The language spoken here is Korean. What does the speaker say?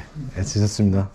네, 네 애쓰셨습니다.